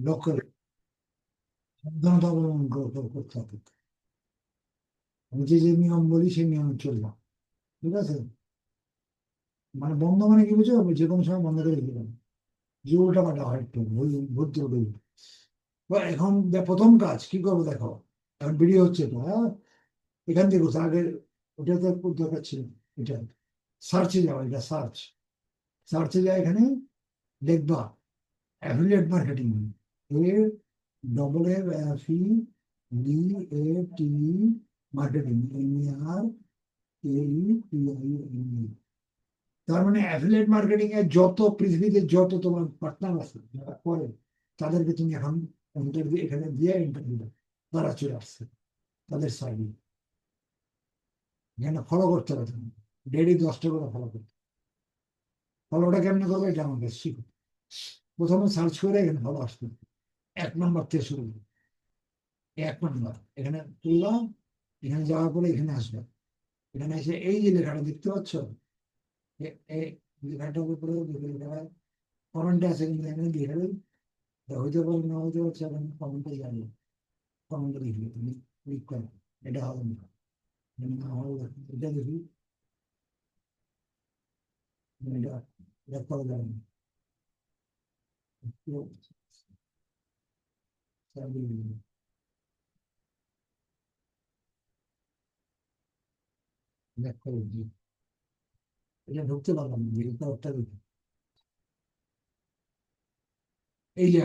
লক্ষ্য সাবধানতা অবলম্বন করে- করে- করতে হবে। আমি যে যে নিয়ম বলি, সেই নিয়ম চললাম। ঠিক আছে? মানে বন্ধ মানে কি বুঝো যে কোনো সময় বন্ধ করে দিলাম যে উল্টা পাল্টা হয় একটু ভর্তি হবে এখন প্রথম কাজ কি করব দেখো? এখন ভিডিও হচ্ছে তো হ্যাঁ? এখান থেকে আগে ওটা তো খুব দরকার ছিল এটা। সার্চে যাও, এটা সার্চ সার্চে যাও এখানে, দেখবা affiliate marketing A double F E D A T marketing M R A E T I N E তার মানে অ্যাফিলিয়েট মার্কেটিং এর যত পৃথিবীতে যত তোমার পার্টনার আছে, যারা করে, তাদেরকে তুমি এখন ইন্টারভিউ এখানে দিয়ে ইন্টারভিউ তারা চলে আসছে তাদের সাইডে এখানে ফলো করতে হবে তুমি ডেলি দশটা করে ফলো করতে ফলোটা কেমনে করবে? এটা আমাকে শিখো। প্রথমে সার্চ করে এখানে ফলো আসবে এক নম্বর থেকে শুরু করবে। এক নম্বর এখানে তুললাম এখানে যাওয়ার পরে এখানে আসবে এখানে এসে এই যে লেখাটা দেখতে পাচ্ছ এ- এই লেখাটার উপরে লেখা কমেন্টে আছে কিন্তু এখানে লিখে দেবে এটা হইতে পারে না হইতে পারছে এখন কমেন্টে জানি কমেন্টে লিখবে তুমি ক্লিক করো এটা হবে না এটা না হলে দেখো, এটা দেখি এটা এটা করা যাবে না এই। এখানে লেখা এই যে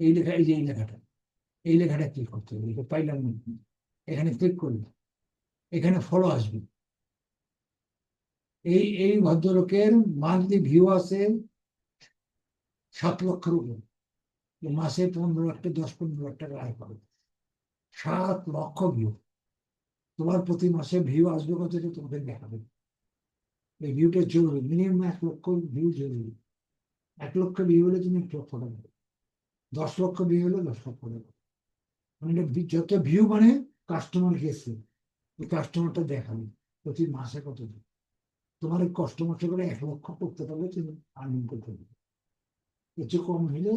এই লেখাটা এই ক্লিক করতে হবে পাইলাম এখানে ক্লিক করলে এখানে ফলো আসবে এই এই ভদ্রলোকের মান্থলি ভিউ আছে সাত লক্ষের উপরে মাসে পনেরো টাকা দশ পনেরো লাখ টাকা আয় করে সাত লক্ষ ভিউ তোমার প্রতি মাসে ভিউ আসবে কত তোমাদের দেখাবে। এই ভিউটা জরুরি। মিনিমাম এক লক্ষ ভিউ জরুরি। এক লক্ষ ভিউ হলে তুমি এক লক্ষ টাকা। দশ লক্ষ ভিউ হলে দশ লক্ষ টাকা মানে যত ভিউ মানে কাস্টমার গেছে। ওই কাস্টমারটা দেখাবে প্রতি মাসে কত তোমার এই কষ্ট করে এক লক্ষ করতে পারলে তুমি আর্নিং করতে পারবে। কিছু কম হইলে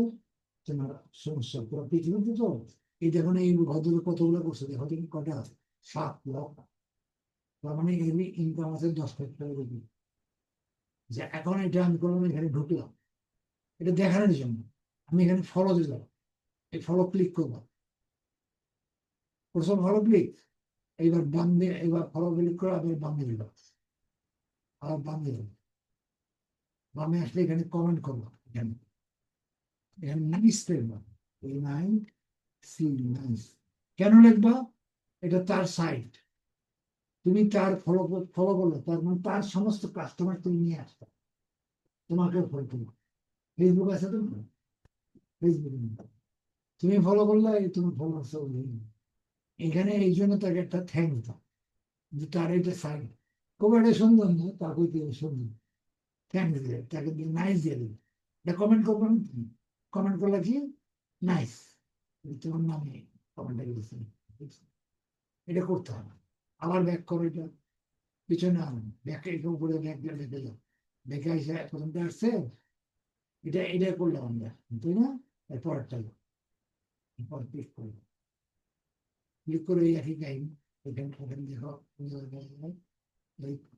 তোমার সমস্যা পুরো পৃথিবীতে তো এই দেখুন, এই ভদ্রলোক কতগুলো করছে? দেখো দেখি কটা আছে। সাত লক্ষ। তার মানে এমনি ইনকাম আছে দশ লাখ টাকা বেশি যে এখন এটা আমি করলাম এখানে ঢুকলাম। এটা দেখানোর জন্য। আমি এখানে ফলো দিলাম। এই ফলো ক্লিক করলাম প্রথম ফলো ক্লিক এইবার বাম দিয়ে এবার ফলো ক্লিক করে আমি বামে দিলাম। আর বামে দিলাম। বামে আসলে এখানে কমেন্ট করব। এখানে কেন লিখবা? এটা তার সাইট তুমি তার ফলো ফলো করলে, তার মানে তার সমস্ত কাস্টমার তুমি নিয়ে আসবে। তোমাকে ফলো করব। ফেসবুক আছে তো? ফেসবুক তুমি ফলো করলে তুমি ফলো এখানে এই জন্য তাকে একটা থ্যাংক দাও যে তার এটা সাইট খুব একটা সুন্দর না কইতে সুন্দর। থ্যাংক দিলে, তাকে নাইস দিয়ে দিলে। এটা কমেন্ট করব না তুমি? কমেন্ট করলে কি? নাইস তোমার নামে কমেন্টটা করেছে এটা করতে হবে। আবার ব্যাক করো এটা। পিছনে আনো। ব্যাকে এটা উপরে ব্যাক দিয়ে দেখে যাও দেখে এসে প্রথমটা আসছে। এটা এটা করলাম আমরা। তাই না? এরপরটা এরপর ক্লিক করব ক্লিক করে এই একই টাইম এখানে ওখানে দেখো।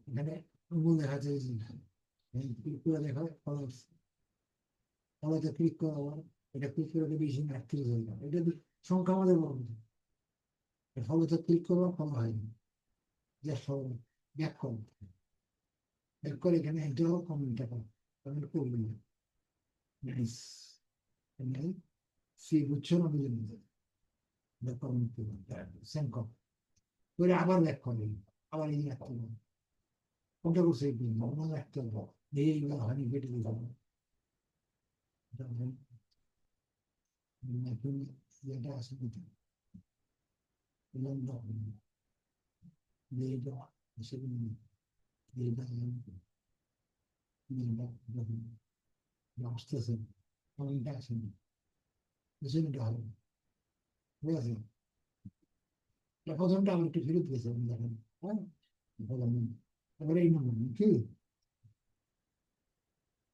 এখানে উঙ্গুল দেখা যায় ক্লিক করে দেখো। ফলো ফলোতে ক্লিক করো আবার এটা ক্লিক করে বেশি আটত্রিশ হয়ে যাবে। এটা সংখ্যা আমাদের বড় তো ক্লিক করব ফলো হয়নি ফলো ব্যাক করো। ব্যাক করে এখানে কমেন্ট করবেন না। নাইস সি বুঝছ না, বুঝে নিতে কমেন্ট করবেন সেন্ড কর। করে। আবার ব্যাক করবেন আবার এই একটা কোনটা করছে? এই অন্য একটা এই হয়নি কেটে দিতে হবে নতুন যেটা আছে আসেনি সেটা হবে ঠিক আছে প্রথমটা আমার একটু ফেরত গেছে দেখেন হ্যাঁ প্রথম এবারে এই নম্বর কি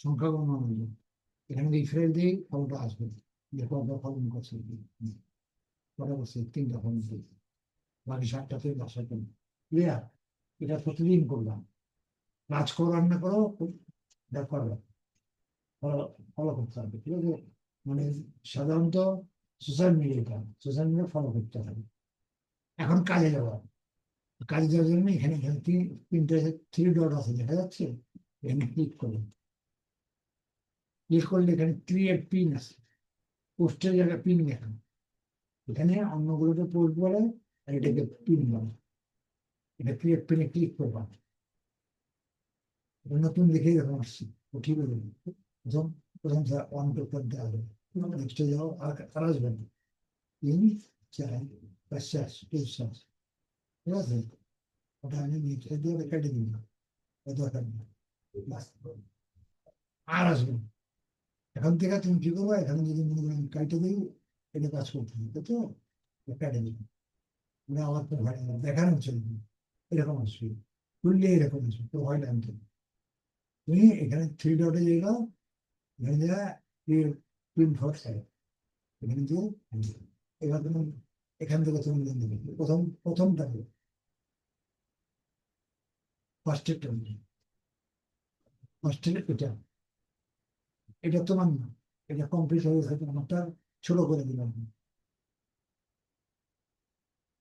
সংখ্যা গণনা হলো এখানে রিফ্রেশ দিই, ফলটা আসবে। যে কটা ফলন করছে। কটা করছে তিনটা ফলন দিই। বাকি সাতটাতে বাসা করলাম ক্লিয়ার? এটা প্রতিদিন করলাম। কাজ করো, রান্না করো এটা করো। ফলো করতে হবে, ঠিক আছে? মানে সাধারণত সোশ্যাল মিডিয়াটা সোশ্যাল মিডিয়া ফলো করতে হবে। এখন কাজে যাওয়া কাজে যাওয়ার জন্য এখানে এখানে তিনটে থ্রি ডট আছে, দেখা যাচ্ছে? এখানে ক্লিক করুন ক্লিক করলে এখানে ক্রিয়েট পিন আছে পোস্টের জায়গায় পিন দেখান এখানে অন্যগুলোতে পোস্ট বলে, আর এটাকে পিন বলে। এটা ক্রিয়েট পিনে ক্লিক করবা। এটা নতুন দেখে যখন আসছি। উঠিয়ে দেবেন প্রথম প্রথম অন করতে দেওয়া হবে। নেক্সটে যাও, আর আর আসবে না। তিন, চার, পাঁচ চার তিন চার ঠিক আছে? ওটা আমি নিচে দিয়ে কেটে দিন দরকার নেই। ব্যাস। আর আসবে না। এখন থেকে তুমি কি করব? এখানে যদি মনে করেন কাইটে দিই এটা কাজ করতে হবে তো? কেটে দিন মানে আমার তো ভয় নেই দেখানো চলবে এরকম আসবে। খুললে এরকম আসবে, তো লাগবে না। তুমি এখানে থ্রি ডটে যাইবা, এখানে যা প্রিন্ট সাইড এখানে যে এবার তুমি এখান থেকে তুমি নেবে। প্রথম, প্রথমটা হলো ফার্স্টেরটা ফার্স্টের এটা। এটা তোমার না। এটা কমপ্লিট হয়ে গেছে আমারটা ছোট করে দিলাম।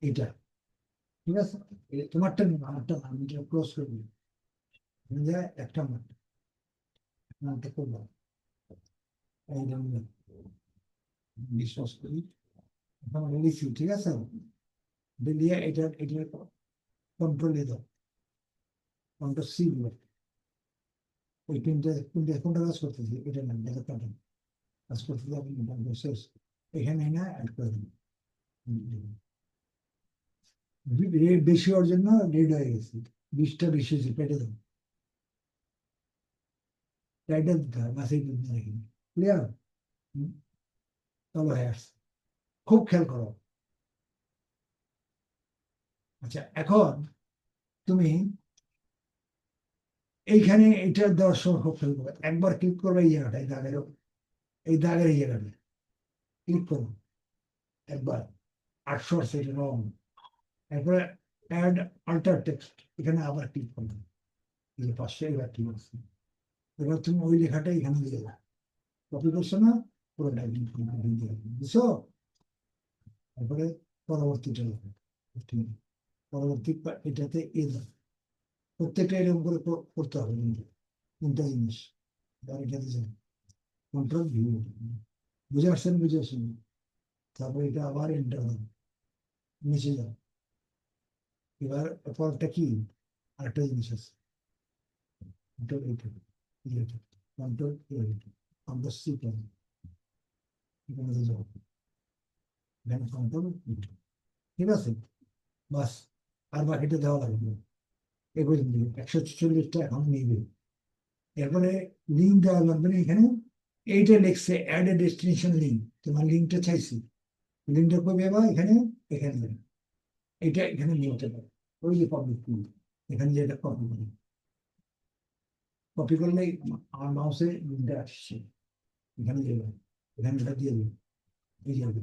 এটা। ঠিক আছে? তোমারটা না আমারটা না, আমি এটা ক্লোজ করে দিলাম। একটা আমারটা আমারটা করলাম বিশ্বাস করি। লিখি ঠিক আছে? দিলিয়ে এটা এটা কন্ট্রোলে দাও। কন্ট্রোল সি ওই তিনটে তিনটে কোনটা কাজ করতেছি, এটা না কাজ শেষ। এখানে না অ্যাড করে দিন রেড বেশি হওয়ার জন্য রেড হয়ে গেছে। বিষটা বেশি হয়েছে, পেটে টাইটেল দিতে হয় ক্লিয়ার তবে হয়ে খুব খেয়াল করো। আচ্ছা এখন তুমি এইখানে এটা দর্শন খুব খেয়াল করবে একবার ক্লিক করবে এই জায়গাটা, এই দাগের। এই দাগের এই জায়গাটা। ক্লিক করো। একবার। আটশো সেটা রং এরপরে অ্যাড আল্টার টেক্সট এখানে আবার ক্লিক করবে এই পাশে এবার ঠিক আছে এবার তুমি ওই লেখাটা এখানে দিয়ে দাও। কপি করছ না? পুরোটা করে দিয়ে বুঝছ? তারপরে পরবর্তীটা পরবর্তী এটাতে এ দাও। প্রত্যেকটা এরকম করে করতে হবে কিন্তু। তিনটা জিনিস? আর এটাতে কন্ট্রোল ভিউ বুঝে আসছেন? বুঝে আসছেন? তারপরে এটা আবার এন্টার হবে। নিচে যাও। এবার পরটা কি? আরেকটা জিনিস আছে। কন্ট্রোল এইটা এইটা কন্ট্রোল এইটা সি পাবো এখানে যাও। ঠিক আছে? বাস। আর বাকিটা দেওয়া লাগবে। না। এই একশো ছেচল্লিশটা এখন নিবে এরপরে লিঙ্ক দেওয়া লাগবে এখানে এইটা লিখছে অ্যাড এ ডেস্টিনেশন লিঙ্ক তোমার লিঙ্কটা চাইছি। লিঙ্কটা করবে বা এখানে এখানে এটা এখানে নিতে পারে। ওই যে পাবলিক এখানে যেটা কপি করি কপি করলে আমার মাউসে লিঙ্কটা আসছে। এখানে যাবে, এখানে এটা দিয়ে দেবে। এই যাবে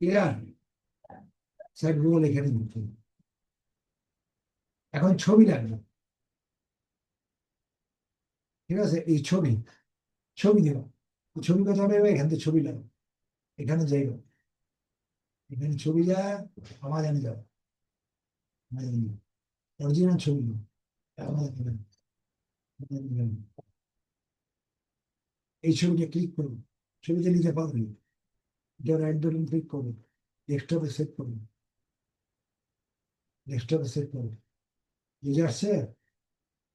ক্লিয়ার সাইড এখানে দিতে হবে। এখন ছবি লাগবে। ঠিক আছে? এই ছবি ছবি দেব। ছবি কথা হবে? এখান থেকে ছবি লাগবে। এখানে যাইব এখানে ছবি যা আমাজানে যাও। অরিজিনাল ছবি। এই ছবিটা ক্লিক করুন। ছবিতে নিতে পারবেন এটা রাইট বাটন ক্লিক করুন। ডেস্কটপে সেট করুন। ডেস্কটপে সেট করুন। বুঝে আসছে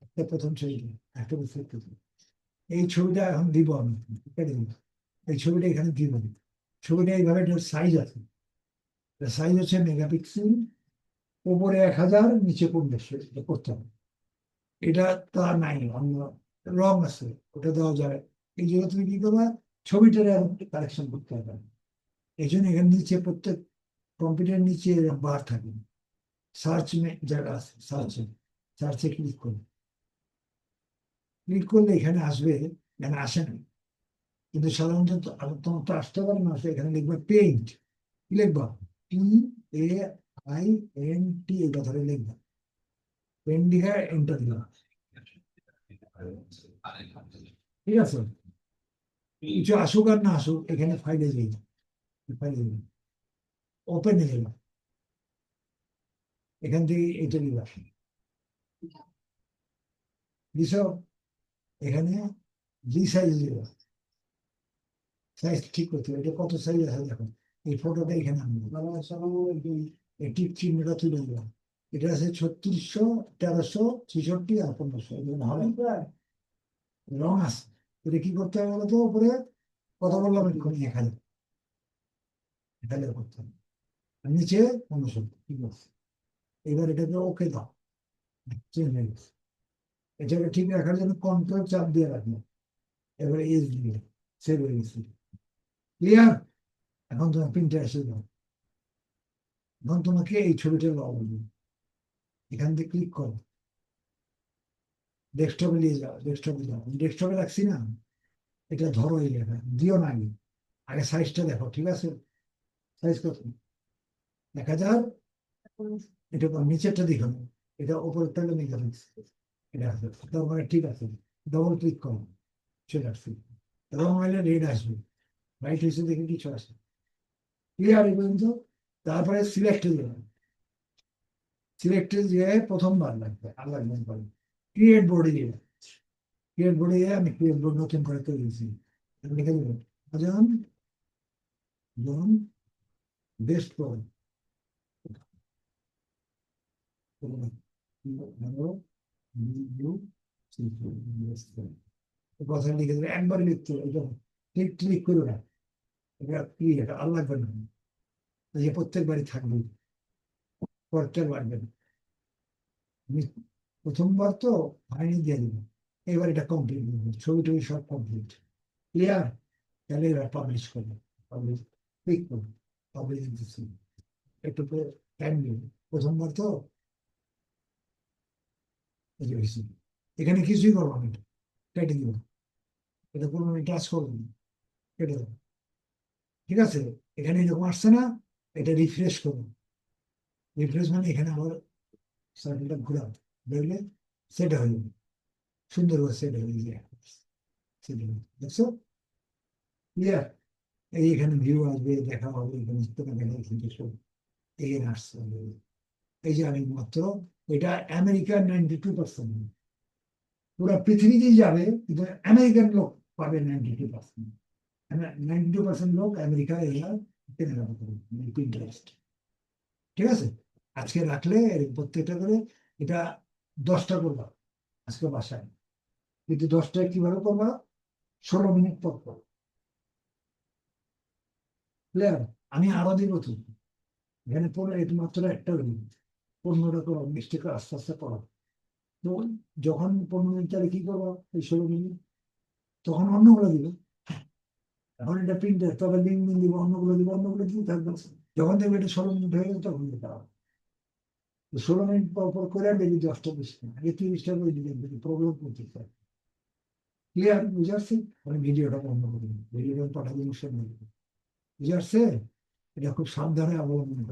এটা প্রথম ছবিটা একটা বছর প্রথম এই ছবিটা এখন দিব আমি। এই ছবিটা এখানে দিব ছবিটা এইভাবে সাইজ আছে। সাইজ হচ্ছে মেগাপিক্সেল উপরে এক হাজার, নিচে পনেরোশো এটা করতে হবে। এটা তা নাই। অন্য রং আছে। ওটা দেওয়া যায়। এই জন্য তুমি কি করবে? ছবিটার কালেকশন করতে হবে। এই জন্য এখানে নিচে প্রত্যেক কম্পিউটার নিচে বার থাকে। সার্চ জায়গা আছে সার্চে সার্চে ক্লিক করবে ক্লিক করলে এখানে আসবে, এখানে আসে না। কিন্তু সাধারণত তোমার তো আসতে পারে না এখানে লিখবে পেইন্ট কি লিখবা? P A I N T এই কথাটা লিখবা। পেন লিখে এন্টার দিবা। ঠিক আছে? কিছু আসুক আর না আসুক, এখানে ফাইলে যাই। ফাইলে যাই। ওপেনে যাবে এখান থেকে এটা নিবা দিছ এখানে জি সাইজ সাইজ ঠিক করতে এটা কত সাইজ আছে এই ফটোটা এখানে চিহ্নটা তুলে দিবা এটা আছে ছত্রিশশো, তেরোশো, ছেষট্টি আর পনেরোশো। রং আছে। এটা কি করতে হবে বলতো? উপরে কথা বললাম এখানে এখানে করতে হবে। নিচে পনেরোশো। ঠিক আছে। এবার এটাকে ওকে দাও। চেঞ্জ হয়ে গেছে। এটাকে ঠিক রাখার জন্য কন্ট্রোল চাপ দিয়ে রাখব। এবারে এস দিয়ে। সেভ হয়ে গেছে। ক্লিয়ার এখন তোমার প্রিন্টার এসে দাও এখন তোমাকে এই ছবিটা লাও এখান থেকে ক্লিক করো। ডেস্কটপে নিয়ে যাও ডেস্কটপে যাও। ডেস্কটপে রাখছি না। এটা ধরো এই লেখা। দিও না আগে। আগে সাইজটা দেখো, ঠিক আছে? সাইজ কত? এক হাজার এটা নিচেরটা দেখো এটা উপরেরটা হলো মেগাপিক্স এটা আছে তার মানে ঠিক আছে। ডবল ক্লিক করো। চলে আসছে। রং হলে রেড আসবে। রাইট হয়েছে দেখে কিছু আসে। ক্লিয়ার এই পর্যন্ত। তারপরে সিলেক্টে যাবে। সিলেক্টে গিয়ে প্রথমবার লাগবে। আর লাগবে না পরে ক্রিয়েট বোর্ডে গিয়ে ক্রিয়েট বোর্ডে গিয়ে আমি ক্রিয়েট বোর্ড নতুন করে তৈরি করেছি লিখে দেবো আজন বেস্ট বোর্ড একবার ক্লিক করো না এটা এটা না যে প্রত্যেকবারই থাকবে প্রথমবার তো ফাইনাল দিয়ে দেবো এবার এটা কমপ্লিট করব ছবি টবি সব কমপ্লিট ক্লিয়ার তাহলে এবার পাবলিশ করব পাবলিশ ক্লিক করব পাবলিশ একটু টাইম প্রথমবার তো। এখানে কিছুই করব না এটা। কেটে দিব। এটা কোনো টাচ করব না। ঠিক আছে? এখানে এরকম আসছে না, এটা রিফ্রেশ করব। রিফ্রেশ মানে এখানে আবার সার্কেলটা ঘুরাও দেখলে সেট হয়ে যাবে। সুন্দর করে সেট হয়ে যায়। দেখছ? ক্লিয়ার এই এখানে ভিউ আসবে দেখা হবে, এখানে এখানে আসছে। এই যে আমি মাত্র এটা আমেরিকার নাইনটি টু পার্সেন্ট পুরো পৃথিবীতেই যাবে, কিন্তু আমেরিকান লোক পাবে ninety two percent ninety two percent লোক আমেরিকা এরা কেনাকাটা করে ইন্টারেস্ট ঠিক আছে? আজকে রাখলে প্রত্যেকটা করে এটা দশটা করবা আজকে বাসায়। কিন্তু দশটায় কীভাবে করবা? ষোলো মিনিট পর পর। আমি আরও দিব তো। এখানে পড়ে মাত্র একটা দিন পনেরোটা করো মিষ্টি করে আস্তে আস্তে পড়ো তো যখন পনেরো মিনিট তাহলে কি করব? এই ষোলো মিনিট। তখন অন্যগুলো দিবে। এখন এটা প্রিন্টার তবে লিঙ্ক মিন দিব অন্যগুলো দিব অন্যগুলো দিয়ে থাকবে। যখন দেখবে এটা ষোলো মিনিট হয়ে গেছে, তখন দিতে হবে। ষোলো মিনিট পর পর করে ডেলি দশটা বিশ আগে তিরিশটা করে দিলেন প্রবলেম করতে চায় ক্লিয়ার বুঝে আসছি? আমি ভিডিওটা বন্ধ করি ভিডিওটা পাঠাবো বুঝে আসছে? এটা খুব সাবধানে অবলম্বন করে।